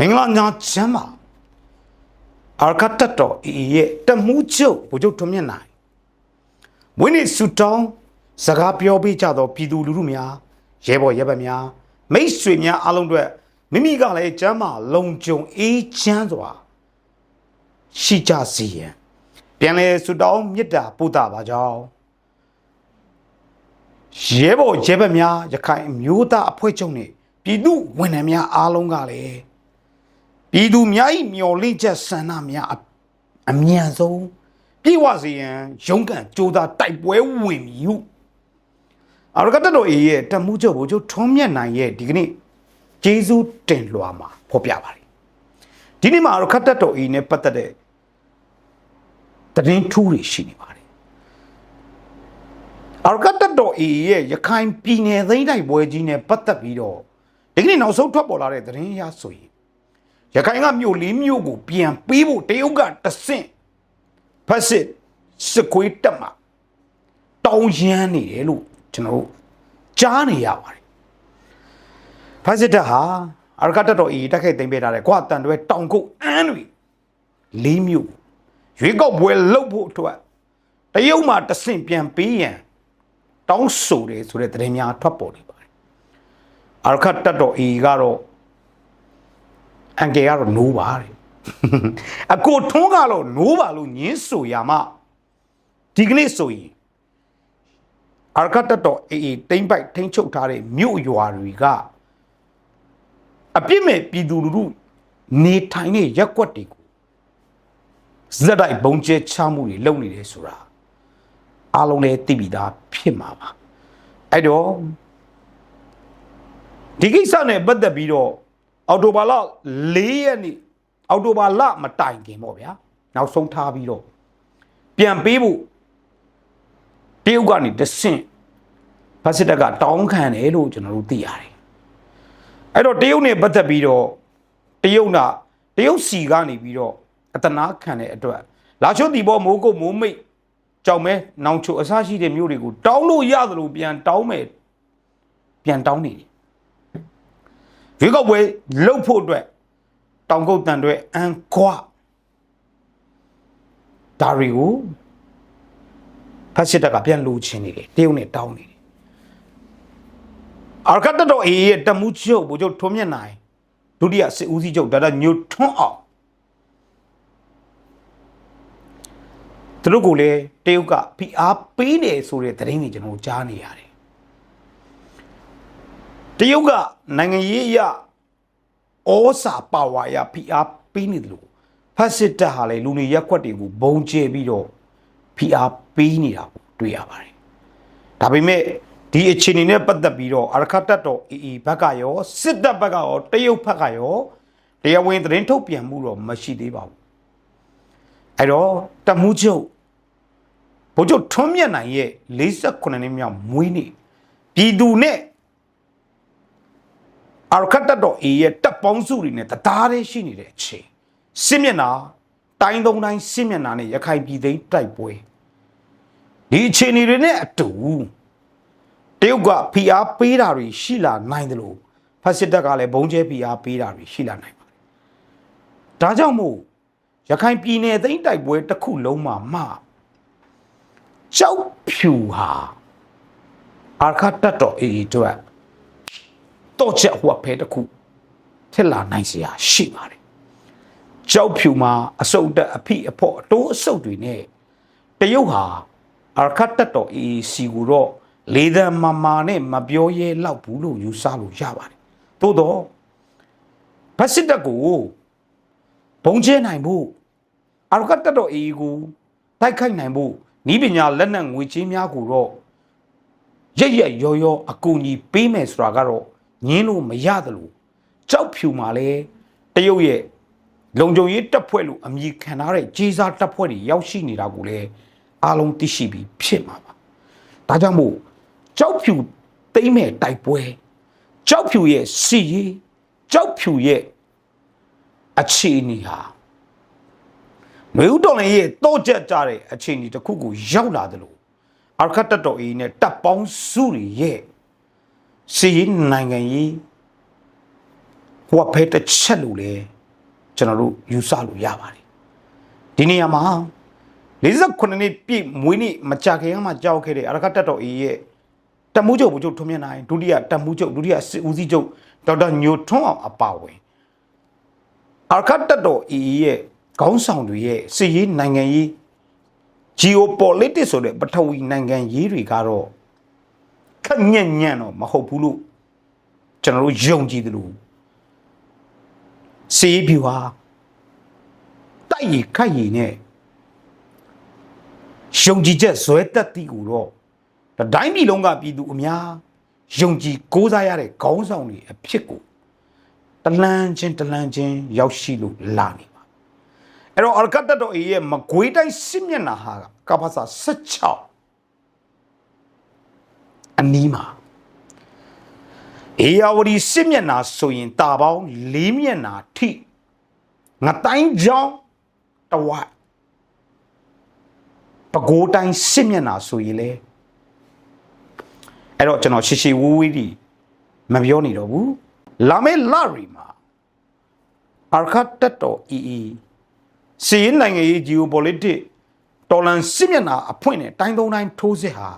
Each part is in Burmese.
မင်္ဂလာညာချမ်းပါအာရကတ်တတော်ဤရဲ့တမှုချုပ်ဘုချုပ်ထွန်းမြတ်နိုင်ဝင်းနေဆူတောင်းစကားပြောပေးကြတော့ပြည်သူလူထုများရဲဘော်ရဲဘက်များမိတ်ဆွေများအားလုံးအတွက်မိမိကလည်းကျမ်းမာလုံခြုံအေးချမ်းစွာရှိကြစီရန်ပြန်လဲဆူတောင်းမေတ္တာပို့တာပါကြောင်းရဲဘော်ရဲဘက်များရခိုင်အမျိုးသားအဖွဲ့ချုပ်နဲ့ပြည်သူဝန်ထမ်းများအားလုံးကလည်း ပြည်သူများ၏မျော်လင့်ချက်ဆန္ဒများအအမြန်ဆုံးပြည့်ဝစေရန်ရုန်းကန်ကြိုးစားတိုက်ပွဲဝင်မည်ဟုအရကတတော်အေးရဲ့တမှုချုပ်ဘို့ချုပ်ထွန်းမြတ်နိုင်ရဲ့ဒီကနေ့ဂျေဇုတင်လွှာမှာဖော်ပြပါတယ်ဒီနေ့မှာအရကတတော်အေးနဲ့ပတ်သက်တဲ့တရင်ထူးတွေရှိနေပါတယ်အရကတတော်အေးရဲ့ရခိုင်ပြည်နယ်သိမ်းတိုက်ပွဲကြီးနဲ့ပတ်သက်ပြီးတော့ဒီကနေ့နောက်ဆုံးထွက်ပေါ်လာတဲ့သတင်းအရဆိုရင် ရခိုင်ကမြို့လေးမြို့ကိုပြန်ပေးဖို့တရုတ်ကတဆင့်ဖက်စစ်စစ်ခွေးတက်မှာတောင်းရမ်းနေတယ်လို့ကျွန်တော်တို့ကြားနေရပါတယ်ဖက်စစ်တပ်ဟာအရကတက်တော်အေးတက်ခိုက်သိမ်းပေးထားတယ်ကွာတန်တွဲတောင်ကုတ်အန်းတွေလေးမြို့ရွေးကောက်ပွဲလှုပ်ဖို့အတွက်တရုတ်မှာတဆင့်ပြန်ပေးရန်တောင်းဆိုတယ်ဆိုတဲ့သတင်းများထွက်ပေါ်နေပါတယ်အရကတက်တော်အေးကတော့ အန်ကယ်ကတော့နိုးပါတဲ့အကိုထွန်းကတော့နိုးပါလို့ညင်းဆိုရမှဒီကနေ့ဆိုရင်အာရကတတော်အေးအေးတိမ့်ပိုက်ထိမ့်ချုပ်ထားတဲ့မြို့ရွာတွေကအပြစ်မဲ့ပြည်သူလူထုနေထိုင်တဲ့ရက်ကွက်တွေကိုဇက်တိုက်ဘုံကျဲချမှုတွေလုပ်နေတယ်ဆိုတာအားလုံးလည်းသိပြီးသားဖြစ်မှာပါအဲ့တော့ဒီကိစ္စနဲ့ပတ်သက်ပြီးတော့ အော်တိုဘာလ၄ရက်နေ့အော်တိုဘာလမတိုင်ခင်ပေါ့ဗျာနောက်ဆုံးထားပြီးတော့ပြန်ပေးဖို့တရုတ်ကနေတဆင့်ဖက်စစ်တပ်ကတောင်းခံတယ်လို့ကျွန်တော်တို့သိရတယ်အဲ့တော့တရုတ်နဲ့ပတ်သက်ပြီးတော့တရုတ်နာတရုတ်စီကနေပြီးတော့အတနာခံတဲ့အတွက်လာချိုတီဘောမိုးကုတ်မိုးမိတ်ကြောင်မဲနောင်ချိုအစရှိတဲ့မြို့တွေကိုတောင်းလို့ရသလိုပြန်တောင်းမယ်ပြန်တောင်းနေတယ် ရွေးကောက်ပွဲလှုပ်ဖို့အတွက်တောင်ကုတ်တန်တွေအန်ခွာဒါတွေကိုဖက်စစ်တပ်ကပြန်လူချင်းနေတယ်တရုတ်နဲ့တောင်းနေတယ်အာရကတ်တော်အေးရဲ့တမှုချုပ်ဘို့ချုပ်ထွန်းမြတ်နိုင်ဒုတိယစစ်ဦးစီးချုပ်ဒါဒါညိုထွန်းအောင်သူတို့ကလည်းတရုတ်ကဖိအားပေးတယ်ဆိုတဲ့သတင်းတွေကျွန်တော်ကြားနေရတယ် တရုတ်ကနိုင်ငံရေးအရဩစာပါဝါရဖိအားပေးနေတယ်လို့ဖက်စစ်တပ်ဟာလေလူနေရက်ခွက်တွေကိုဘုံကျဲပြီးတော့ဖိအားပေးနေတာကိုတွေ့ရပါတယ်။ဒါပေမဲ့ဒီအခြေအနေနဲ့ပတ်သက်ပြီးတော့အရခတ်တပ်တော်အေအေဘက်ကရောစစ်တပ်ဘက်ကရောတရုတ်ဘက်ကရောတရားဝင်သတင်းထုတ်ပြန်မှုတော့မရှိသေးပါဘူး။အဲ့တော့တမှုချုပ်ဘုချုပ်ထွန်းမြတ်နိုင်ရဲ့48နှစ်မြောက်မွေးနေ့ပြည်သူနဲ့ အာရခတ်တတ်တော်အေးရဲ့တပ်ပေါင်းစုတွေနဲ့တသားတည်းရှိနေတဲ့အချိန်စစ်မျက်နှာတိုင်းသုံးတိုင်းစစ်မျက်နှာနဲ့ရခိုင်ပြည်သိမ်းတိုက်ပွဲဒီအခြေအနေတွေနဲ့အတူတရုတ်ကဖိအားပေးတာတွေရှိလာနိုင်တယ်လို့ဖက်စစ်တပ်ကလည်းဘုံကျဲဖိအားပေးတာတွေရှိလာနိုင်ပါတယ်ဒါကြောင့်မို့ရခိုင်ပြည်နယ်သိမ်းတိုက်ပွဲတစ်ခုလုံးမှာမှကြောက်ဖြူဟာအာရခတ်တတ်တော်အေးအတွက် တော့ချက်ဟိုဖဲတစ်ခုဖြစ်လာနိုင်စရာရှိပါတယ်ကြောက်ဖြူမှာအစုပ်တက်အဖိအဖို့အတိုးအစုပ်တွေနဲ့တရုတ်ဟာအာခတ်တက်တော် AEC ကိုတော့လေသံမမာနဲ့မပြောရဲတော့ဘူးလို့ယူဆလို့ရပါတယ်သို့တော့ဖက်စစ်တပ်ကိုဘုံကျဲနိုင်ဖို့အာခတ်တက်တော် AE ကိုတိုက်ခိုက်နိုင်ဖို့ဤပညာလက်နက်ငွေချင်းများကိုတော့ရက်ရက်ရောရောအကူအညီပေးမယ်ဆိုတာကတော့ ငင်းလို့မရတယ်လို့ကြောက်ဖြူမှာလဲတရုတ်ရဲ့လုံခြုံရေးတပ်ဖွဲ့လို့အမည်ခံထားတဲ့ကြီးစားတပ်ဖွဲ့တွေရောက်ရှိနေတာကိုလည်းအားလုံးသိရှိပြီးဖြစ်မှာပါဒါကြောင့်မို့ကြောက်ဖြူတိမ့်မဲ့တိုက်ပွဲကြောက်ဖြူရဲ့စီရေးကြောက်ဖြူရဲ့အခြေအနေဟာနွေဦးတော်လည်းရဲ့တော့ကြက်ကြတဲ့အခြေအနေတစ်ခုကိုရောက်လာတယ်လို့အာခတ်တတ်တော်အေးနဲ့တပ်ပေါင်းစုတွေရဲ့ စီရင်နိုင်ငံရေးဝက်ဖဲတစ်ချက်လို့လေကျွန်တော်တို့ယူဆလို့ရပါတယ်ဒီနေရာမှာ58နှစ်ပြည့်မွေးနေ့မကြခင်ကမှကြောက်ခဲ့တဲ့အရကတက်တော်အေးရဲ့တမှုချုပ်ဘုချုပ်ထွန်းမြတ်နိုင်ဒုတိယတမှုချုပ်ဒုတိယစစ်ဦးစီးချုပ်ဒေါက်တာညိုထွန်းအောင်အပါဝင်အရကတက်တော်အေးရဲ့ခေါင်းဆောင်တွေရဲ့စစ်ရေးနိုင်ငံရေး geopolitics ဆိုတဲ့ပထဝီနိုင်ငံရေးတွေကတော့ ခက်ညံ့ညံ့တော့မဟုတ်ဘူးလို့ကျွန်တော်တို့ယုံကြည်တယ်လို့စီးပြူဟာတိုက်ရီခိုက်ရီနဲ့ယုံကြည်ချက်ဇွဲတက်တီကိုတော့ဒါတိုင်းပြည်လုံးကပြည်သူအများယုံကြည်ကိုးစားရတဲ့ခေါင်းဆောင်တွေအဖြစ်ကိုတလန်းချင်းတလန်းချင်းရောက်ရှိလို့လာနေပါအဲ့တော့အရကတ်တတော်အေးရဲ့မကွေးတိုင်းစစ်မျက်နှာဟာကပ္ပစာ16 အနီးမှာအေယာဝတီစစ်မျက်နှာဆိုရင်တာပေါင်း၄မျက်နှာထိငတိုင်းကြောင်းတဝက်ပကိုးတိုင်းစစ်မျက်နှာဆိုရင်လေအဲ့တော့ကျွန်တော်ရှေရှေဝူးဝီးဒီမပြောနေတော့ဘူးလာမဲလာရီမှာအာခတ်တက်တော်အီအီစီးရင်နိုင်ငံရေး geopolitics တော်လန်စစ်မျက်နှာအဖွင့်နဲ့တိုင်းသုံးတိုင်းထိုးစစ်ဟာ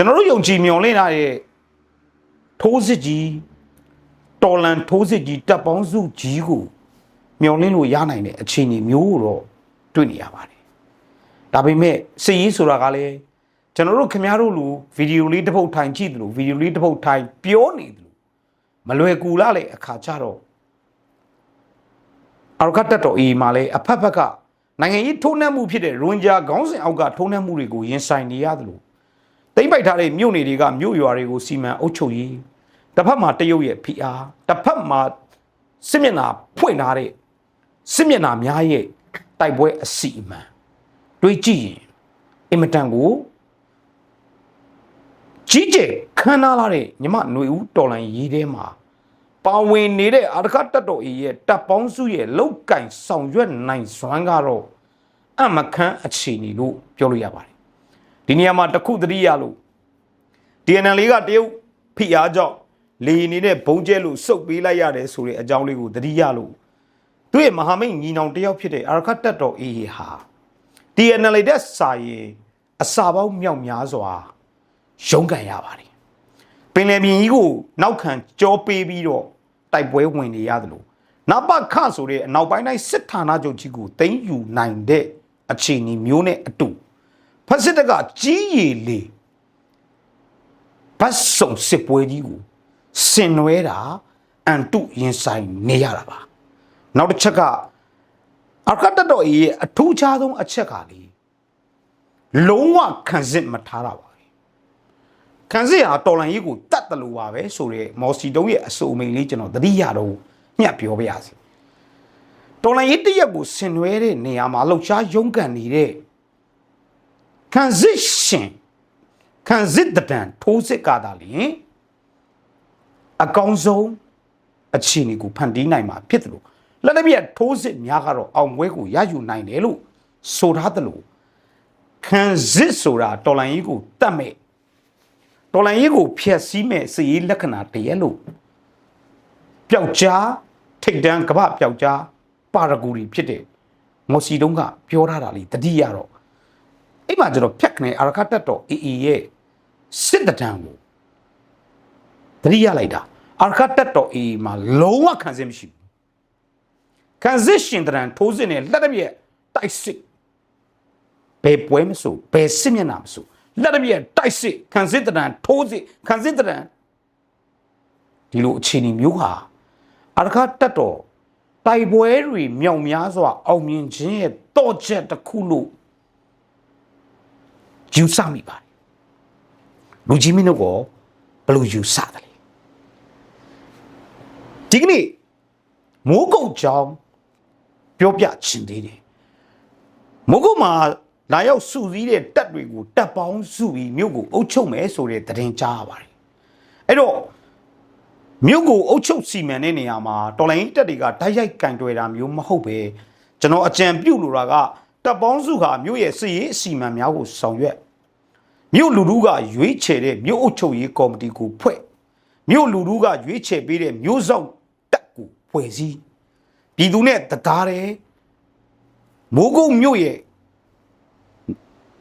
ကျွန်တော်တို့ယုံကြည်မျှော်လင့်ထားတဲ့ထိုးစစ်ကြီးတော်လန်ထိုးစစ်ကြီးတပ်ပေါင်းစုကြီးကိုမျှော်လင့်လို့ရနိုင်တဲ့အခြေအနေမျိုးကိုတော့တွေ့နေရပါတယ်။ဒါပေမဲ့စစ်ရေးဆိုတာကလည်းကျွန်တော်တို့ခင်ဗျားတို့လူဗီဒီယိုလေးတစ်ပုတ်ထိုင်ကြည့်တယ်လို့ဗီဒီယိုလေးတစ်ပုတ်ထိုင်ပြောနေတယ်လို့မလွယ်ကူလားလေအခါကြတော့အရကတက်တော်အေးမှာလဲအဖက်ဖက်ကနိုင်ငံရေးထိုးနှက်မှုဖြစ်တဲ့ရွန်ဂျာခေါင်းစဉ်အောက်ကထိုးနှက်မှုတွေကိုရင်ဆိုင်နေရတယ်လို့ တိမ့်ပိုက်ထားတဲ့မြို့နေတွေကမြို့ရွာတွေကိုစီမံအုပ်ချုပ်ရေးတစ်ဖက်မှာတရုတ်ရဲ့ PR တစ်ဖက်မှာစစ်မျက်နှာဖွင့်ထားတဲ့စစ်မျက်နှာများရဲ့တိုက်ပွဲအစီအမံတွေးကြည့်ရင်အင်မတန်ကိုကြီးကျယ်ခမ်းနားလာတဲ့ညီမຫນွေဦးတော်လိုင်းရေးထဲမှာပါဝင်နေတဲ့အာရခတ်တတ်တော်အေးရဲ့တပ်ပေါင်းစုရဲ့လောက်ကင်ဆောင်ရွက်နိုင်စွမ်းကတော့အမခန်းအခြေအနေလို့ပြောလို့ရပါတယ် ဒီနေရာမှာတစ်ခုသတိရလို့ DNL လေးကတရုတ်ဖိအားကြောင့်လေနေတဲ့ဘုံကျဲလို့စုပ်ပေးလိုက်ရတယ်ဆိုတဲ့အကြောင်းလေးကိုသတိရလို့သူ့ရဲ့မဟာမိတ်ညီနောင်တယောက်ဖြစ်တဲ့အာရခတ်တတ်တော်အေးဟာ DNL တဲ့စာရင်အစာပေါင်းမြောက်များစွာရုန်းကန်ရပါတယ်ပင်လယ်ပြင်ကြီးကိုနောက်ခံကြောပေးပြီးတော့တိုက်ပွဲဝင်နေရတယ်လို့နပခဆိုတဲ့အနောက်ပိုင်းတိုင်းစစ်ဌာနချုပ်ကြီးကိုတင်ယူနိုင်တဲ့အခြေအနေမျိုးနဲ့အတူ ဖက်စစ်တကကြီးရည်လေဘတ်စုံစစ်ပွဲကြီးကိုဆင်နွဲတာအန်တုရင်ဆိုင်နေရတာပါနောက်တစ်ချက်ကအာကတတ်တော်ရဲ့အထူးခြားဆုံးအချက်ကလေလုံးဝခံစစ်မထားတာပါပဲခံစစ်ဟာတော်လန်ကြီးကိုတတ်တယ်လို့ပါပဲဆိုရဲမော်စီတုံးရဲ့အဆိုအမိန်လေးကျွန်တော်သတိရတော့ညှပ်ပြောပြရစီတော်လန်ကြီးတရက်ကိုဆင်နွဲတဲ့နေရာမှာလှုပ်ရှားရုန်းကန်နေတဲ့ ခံစစ်ရှင်ခံစစ်တံထိုးစစ်ကသာလျင်အကောင်းဆုံးအခြေအနေကိုဖန်တီးနိုင်မှာဖြစ်တယ်လို့လက်လက်ပြတ်ထိုးစစ်များကတော့အောင်ပွဲကိုရယူနိုင်တယ်လို့ဆိုထားတယ်လို့ခံစစ်ဆိုတာတော်လိုင်းကြီးကိုတတ်မဲ့တော်လိုင်းကြီးကိုဖျက်ဆီးမဲ့စည်ရေးလက္ခဏာတည်းလို့ပျောက်ကြားထိတ်တန်းကပ္ပပျောက်ကြားပါရဂူတွေဖြစ်တဲ့မော်စီတုံးကပြောထားတာလေတတိယတော့ အဲ့မှာကျွန်တော်ဖြတ်ခနဲ့အာရခတ်တက်တော်အေးအေးရဲ့စစ်တံကိုတတိယလိုက်တာအာရခတ်တက်တော်အေးမှာလုံးဝခံစစ်မရှိဘူးခံစစ်ရှင်တံထိုးစစ်နဲ့လက်တပြက်တိုက်စစ်ဘယ်ပွဲမဆိုဘယ်စစ်မျက်နှာမဆိုလက်တပြက်တိုက်စစ်ခံစစ်တံထိုးစစ်ခံစစ်တံဒီလိုအခြေအနေမျိုးဟာအာရခတ်တက်တော်တိုက်ပွဲတွေမြောက်များစွာအောင်မြင်ခြင်းရဲ့တော့ချက်တစ်ခုလို့ ယူဆမိပါတယ်လူကြီးမင်းတို့ကဘယ်လိုယူဆတယ်လဲဒီကနေ့မိုးကုတ်ကြောင်းပြောပြချင်သေးတယ်မိုးကုတ်မှာလာရောက်စုစည်းတဲ့တပ်တွေကိုတပ်ပေါင်းစုပြီးမြို့ကိုအုပ်ချုပ်မယ်ဆိုတဲ့သတင်းကြားရပါတယ်အဲ့တော့မြို့ကိုအုပ်ချုပ်စီမံတဲ့နေရာမှာတော်လိုင်းတပ်တွေကတိုက်ရိုက်ကင်တွယ်တာမျိုးမဟုတ်ပဲကျွန်တော်အကြံပြုလိုတာက တပ်ပေါင်းစုဟာမြို့ရဲ့စစ်ရေးအစီအမံများကိုဆောင်ရွက်မြို့လူထုကရွေးချယ်တဲ့မြို့အုပ်ချုပ်ရေးကော်မတီကိုဖွဲ့မြို့လူထုကရွေးချယ်ပေးတဲ့မြို့ဆောင်တပ်ကိုဖွဲ့စည်းပြည်သူနဲ့တသားတယ်မိုးကုတ်မြို့ရဲ့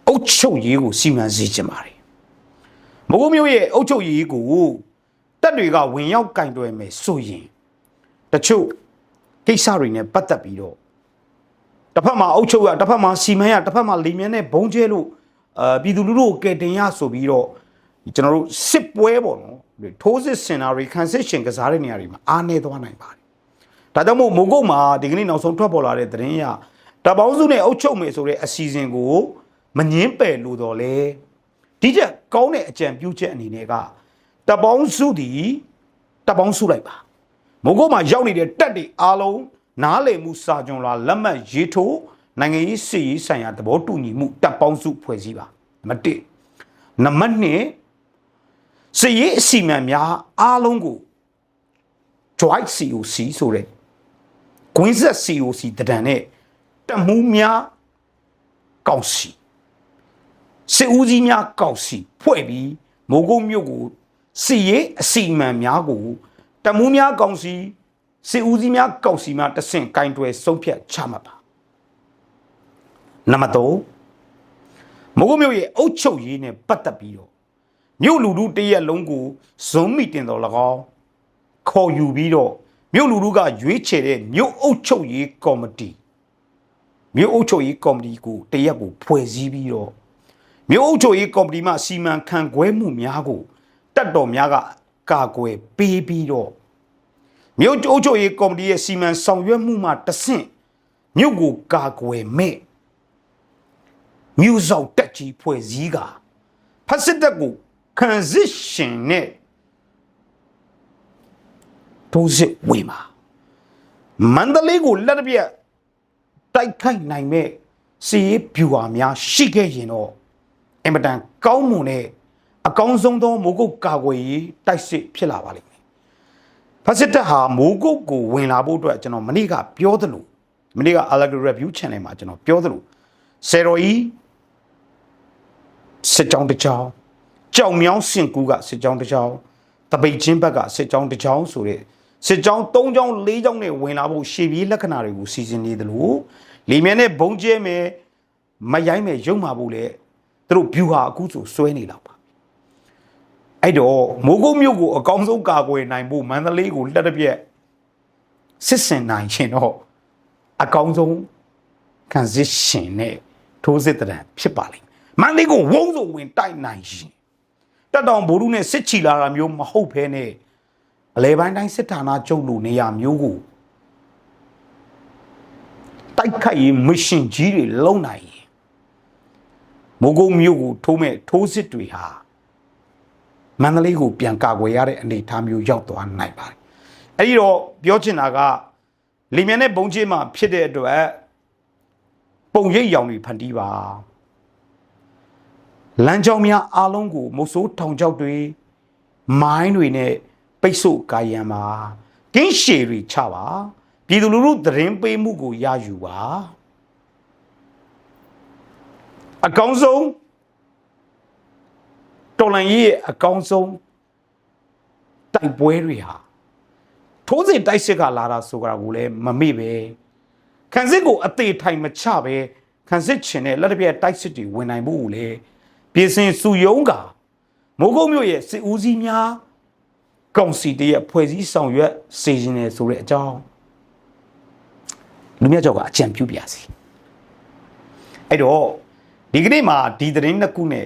အုတ်ချုပ်ရေးကိုစီမံစေချင်ပါတယ်မိုးကုတ်မြို့ရဲ့အုတ်ချုပ်ရေးကိုတက်တွေကဝင်ရောက်ကင်တွယ်မယ်ဆိုရင်တချို့ကိစ္စတွေနဲ့ပတ်သက်ပြီးတော့ တစ်ဖက်မှာအုတ်ချုပ်ရတစ်ဖက်မှာစီမံရတစ်ဖက်မှာလီမြန်းနဲ့ဘုံကျဲလို့အာပြည်သူလူထုကိုကယ်တင်ရဆိုပြီးတော့ကျွန်တော်တို့စစ်ပွဲပေါ့နော်ထိုးစစ်စင်တာတွေခံစစ်ရှင်ကစားတဲ့နေရာတွေမှာအားနေသွားနိုင်ပါတယ်ဒါကြောင့်မို့မိုးကုတ်မှာဒီကနေ့နောက်ဆုံးထွက်ပေါ်လာတဲ့သတင်းရတပေါင်းစုနဲ့အုပ်ချုပ်မယ်ဆိုတဲ့အစီအစဉ်ကိုမငင်းပယ်လို့တော့လေဒီချက်ကောင်းတဲ့အကြံပြုချက်အနေနဲ့ကတပေါင်းစုဒီတပေါင်းစုလိုက်ပါမိုးကုတ်မှာရောက်နေတဲ့တက်တွေအားလုံး နားလည်မှုစာကြုံလာလက်မှတ်ရေးထိုးနိုင်ငံရေးစီရေးဆိုင်ရာသဘောတူညီမှုတပ်ပေါင်းစုဖွဲ့စည်းပါနံပါတ်1နံပါတ်2စီရေးအစီအမံများအားလုံးကို joint COC ဆိုတဲ့ကွင်းဆက် COC တဒံနဲ့တမှုများကောက်စီစစ်ဦးစီးများကောက်စီဖွဲ့ပြီးမိုးကုတ်မြို့ကိုစီရေးအစီအမံများကိုတမှုများကောက်စီ စစ်ဦးစီးများကောက်စီများတဆင့်ကင်တွယ်ဆုံးဖြတ်ချမှတ်ပါနံပါတ်3မိုးကုတ်မြို့ရဲ့အုတ်ချုပ်ရေးနဲ့ပတ်သက်ပြီးတော့မြို့လူထုတရက်လုံးကိုဇွန်မီတင်တော်၎င်းခေါ်ယူပြီးတော့မြို့လူထုကရွေးချယ်တဲ့မြို့အုပ်ချုပ်ရေးကော်မတီမြို့အုပ်ချုပ်ရေးကော်မတီကိုတရက်ကိုဖွဲ့စည်းပြီးတော့မြို့အုပ်ချုပ်ရေးကော်မတီမှစီမံခန့်ခွဲမှုများကိုတက်တော်များကကာကွယ်ပေးပြီးတော့ မြို့အုပ်ချုပ်ရေးကော်မတီရဲ့စီမံဆောင်ရွက်မှုမှတဆင့်မြို့ကိုကာကွယ်မဲ့မြို့ဆောင်တက်ကြီးဖွဲ့စည်းကဖက်စစ်တပ်ကိုခံစစ်ရှင်နဲ့ထိုးစစ်ဝင်ပါမန္တလေးကိုလက်တစ်ပြက်တိုက်ခိုက်နိုင်မဲ့စီရေးဗျူဟာများရှိခဲ့ရင်တော့အင်မတန်ကောင်းမွန်တဲ့အကောင်းဆုံးသောမိုးကုတ်ကာကွယ်ရေးတိုက်စစ်ဖြစ်လာပါလိမ့် မယ်ဖက်စစ်တပ်ဟာမိုးကုတ်ကိုဝင်လာဖို့အတွက်ကျွန်တော်မနေ့ကပြောသလိုမနေ့က Allegro Review Channel မှာကျွန်တော်ပြောသလိုဆယ်တော်ကြီးစစ်ကြောင်းတစ်ကြောင်းကြောင်မြောင်းစင်ကူးကစစ်ကြောင်းတစ်ကြောင်းတပိတ်ချင်းဘက်ကစစ်ကြောင်းတစ်ကြောင်းဆိုတဲ့စစ်ကြောင်း၃ကြောင်း၄ကြောင်းနဲ့ဝင်လာဖို့ရှေ့ပြေးလက္ခဏာတွေကိုစီစဉ်နေသလိုလီမြဲနဲ့ဘုံကျဲမယ်မရိုင်းမယ်ရုံမာဖို့လေသူတို့ view ဟာအခုဆိုစွဲနေလောက်ပါ အဲ့တော့မိုးကုတ်မြို့ကိုအကောင်းဆုံးကာကွယ်နိုင်ဖို့မန္တလေးကိုလက်တစ်ပြက်စစ်စင်နိုင်ရှင်တော့အကောင်းဆုံး transition နဲ့ထိုးစစ်တရံဖြစ်ပါလိမ့်မယ်မန္တလေးကိုဝုန်းဆိုဝင်တိုက်နိုင်ရှင်တက်တောင်ဘိုးလူနဲ့စစ်ချီလာတာမျိုးမဟုတ်ဘဲနဲ့အလဲပိုင်းတိုင်းစစ်ဌာနချုပ်လိုနေရာမျိုးကိုတိုက်ခိုက်ရေးမရှင်ကြီးတွေလုံနိုင်ရင်မိုးကုတ်မြို့ကိုထိုးမဲ့ထိုးစစ်တွေဟာ မန္တလေးကိုပြန်ကာကွယ်ရတဲ့အနေအထားမျိုးရောက်သွားနိုင်ပါတယ်အဲ့ဒီတော့ပြောချင်တာကလီမြန်နဲ့ဘုံချင်းမှာဖြစ်တဲ့အတွက်ပုံရိပ်ရောင်တွေဖန်တီးပါလမ်းကြောင်းများအားလုံးကိုမုတ်ဆိုးထောင်ချောက်တွေမိုင်းတွေနဲ့ပိတ်ဆို့ကာယံပါကင်းရှည်တွေချပါပြည်သူလူထုသတင်းပေးမှုကိုရယူပါအကောင်းဆုံး တော်လန်ကြီးရဲ့အကောင်းဆုံးတိုက်ပွဲတွေဟာထိုးစစ်တိုက်စစ်ကလာတာဆိုကြတာကိုလည်းမမေ့ပဲခံစစ်ကိုအသေးထိုင်မချပဲခံစစ်ချင်တဲ့လက်တစ်ပြက်တိုက်စစ်တွေဝင်နိုင်ဖို့ကိုလည်းပြည်စင်စုယုံကမိုးကုတ်မြို့ရဲ့စစ်ဦးစီးများကောင်စီတရဲ့ဖွဲ့စည်းဆောင်ရွက်စေခြင်းနဲ့ဆိုတဲ့အကြောင်းလူမြတ်ကျော်ကအကြံပြုပြစီအဲ့တော့ဒီကနေ့မှာဒီသတင်းနှစ်ခုနဲ့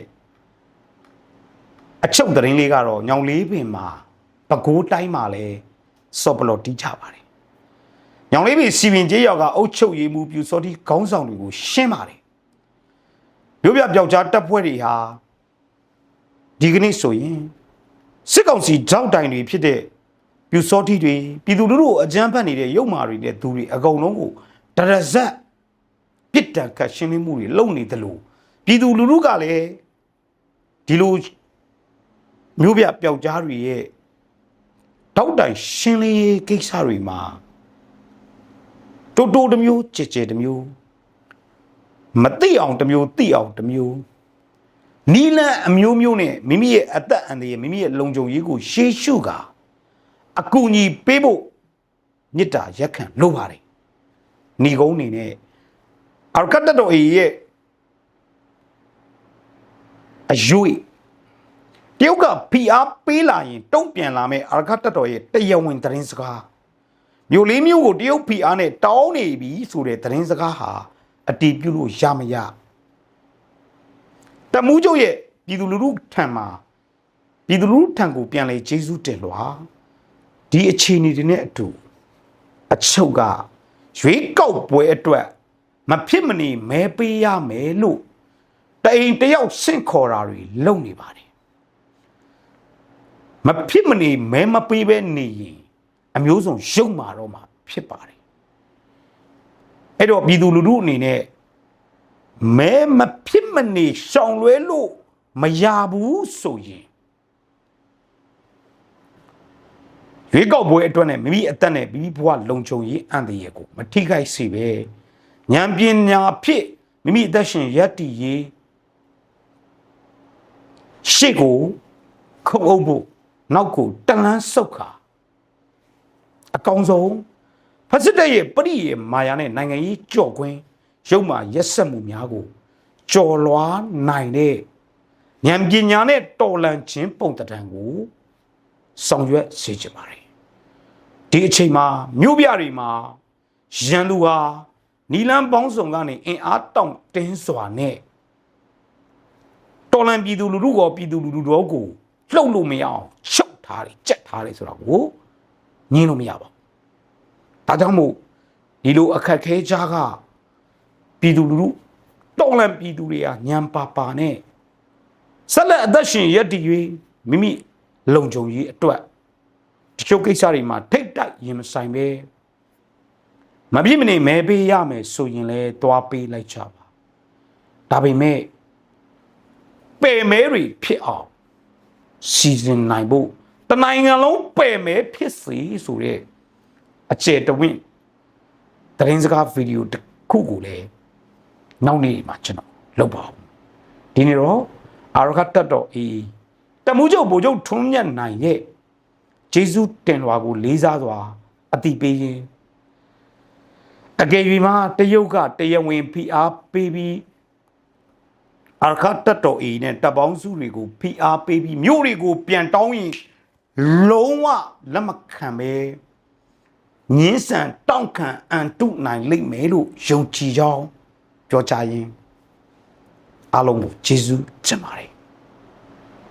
အချုပ်သတင်းလေးကတော့ညောင်လေးပင်မှာပကိုးတိုင်းမှာလဲစော်ပလော်တီးကြပါတယ်ညောင်လေးပင်စီပင်ကျေးရွာကအုတ်ချုပ်ရေးမှုပြူစော်တီခေါင်းဆောင်တွေကိုရှင်းပါတယ်မြို့ပြပျောက်ကြားတပ်ဖွဲ့တွေဟာဒီကနေ့ဆိုရင်စစ်ကောင်စီကြောက်တိုင်တွေဖြစ်တဲ့ပြူစောတိတွေပြည်သူလူထုကိုအကြမ်းဖက်နေတဲ့ရုပ်မာတွေနဲ့သူတွေအကုန်လုံးကိုတရဇက်ပြစ်ဒဏ်ကရှင်းလင်းမှုတွေလုပ်နေတယ်လို့ပြည်သူလူထုကလည်းဒီလို မျိုးပြပျောက်ကြားတွေရဲ့တောက်တိုင်ရှင်းလင်းရေးကိစ္စတွေမှာတိုးတိုးတစ်မျိုးကြဲကြဲတစ်မျိုးမသိအောင်တစ်မျိုးသိအောင်တစ်မျိုးနီလန်အမျိုးမျိုးနဲ့မိမိရဲ့အသက်အန္တရာယ်မိမိရဲ့လုံခြုံရေးကိုရှေးရှုကာအကူအညီပေးဖို့မေတ္တာရက်ခံလိုပါတယ်ဏီကုန်းအနေနဲ့အာရကတ်တော်အေရဲ့အယွေတ ရုတ်ကဖိအားပေးလာရင်တုံ့ပြန်လာမဲ့အာရကတ်တော်ရဲ့တရားဝင်သတင်းစကားမြို့လေးမျိုးကိုတရုတ်ဖိအားနဲ့တောင်းနေပြီဆိုတဲ့သတင်းစကားဟာအတီးပြုလို့ရမရတမူးကျုပ်ရဲ့ပြည်သူလူထုထံမှာပြည်သူလူထုထံကိုပြန်လေဂျေဇုတင်လွှာဒီအခြေအနေတွေနဲ့အတူအချုပ်ကရွေးကောက်ပွဲအတွက်မဖြစ်မနေမဲပေးရမယ်လို့တအိမ်တယောက်ဆင့်ခေါ်တာတွေလုပ်နေပါတယ် မဖြစ်မနေမဲမပေးဘဲနေရင်အမျိုးစုံရုပ်မာတော့မှာဖြစ်ပါတယ်အဲ့တော့ပြည်သူလူထုအနေနဲ့မဲမဖြစ်မနေရှောင်လွဲလို့မရဘူးဆိုရင်ရွေးကောက်ပွဲအတွက်နဲ့မိမိအသက်နဲ့မိမိဘဝလုံခြုံရေးအန္တရာယ်ကိုမထိခိုက်စေပဲဉာဏ်ပညာဖြစ်မိမိအသက်ရှင်ရပ်တည်ရေးရှေ့ကိုခုတ်အုပ်ဖို့ နောက်ကိုတလန်းဆုတ်ခါအကောင်ဆုံးဖက်စစ်တပ်ရဲ့ပရိယေမာယာနဲ့နိုင်ငံရေးကြော့ကွင်းရုပ်မာရက်ဆက်မှုများကိုကြော်လွားနိုင်တဲ့ဉာဏ်ပညာနဲ့တော်လန်ခြင်းပုံတံတန်ကိုဆောင်ရွက်စေချင်ပါတယ်ဒီအချိန်မှာမြို့ပြတွေမှာရန်သူဟာနီလန်းပေါင်းစုံကနေအင်အားတောင့်တင်းစွာနဲ့တော်လန်ပြည်သူလူထုကောပြည်သူလူထုတော်ကို လှုပ်လို့မရအောင်ချုပ်ထားတယ်ကြက်ထားတယ်ဆိုတာကိုညင်းလို့မရပါဘူး။ဒါကြောင့်မို့ဒီလိုအခက်ခဲကြားကပြည်သူလူထုတော်လန်ပြည်သူတွေကညံပါပါနဲ့ဆက်လက်အသက်ရှင်ရည်တည်၍မိမိလုံခြုံရေးအတွက်တချို့ကိစ္စတွေမှာထိတ်တိုက်ရင်မဆိုင်ပဲမပြည့်မနေမဲပေးရမယ်ဆိုရင်လဲသွားပေးလိုက်ကြပါဒါပေမဲ့ပယ်မဲတွေဖြစ်အောင် စီစဉ်နိုင်ဖို့တနိုင်ငံလုံးပယ်မဲဖြစ်စေဆိုတဲ့အကျယ်တဝင့်သတင်းစကားဗီဒီယိုတစ်ခုကိုလည်းနောက်နေ့မှာကျွန်တော်လုပ်ပါဦးဒီနေ့တော့အာရခတ်တက်တော်အေးတမှုချုပ်ဗိုလ်ချုပ်ထွန်းမြတ်နိုင်ရဲ့ဂျေဇုတင်လွာကိုလေးစားစွာအတိပေးခြင်းအကယ်၍မှတရုတ်ကတရားဝင်ဖိအားပေးပြီး အာခတ်တက်တော်အေးနဲ့တပ်ပေါင်းစုတွေကိုဖိအားပေးပြီးမြို့တွေကိုပြန်တောင်းရင်လုံးဝလက်မခံပဲငင်းဆန်တောင့်ခံအန်တုနိုင်လိမ့်မယ်လို့ယုံကြည်ကြောင်းပြောကြရင်အားလုံးကိုကျေးဇူးတင်ပါတယ်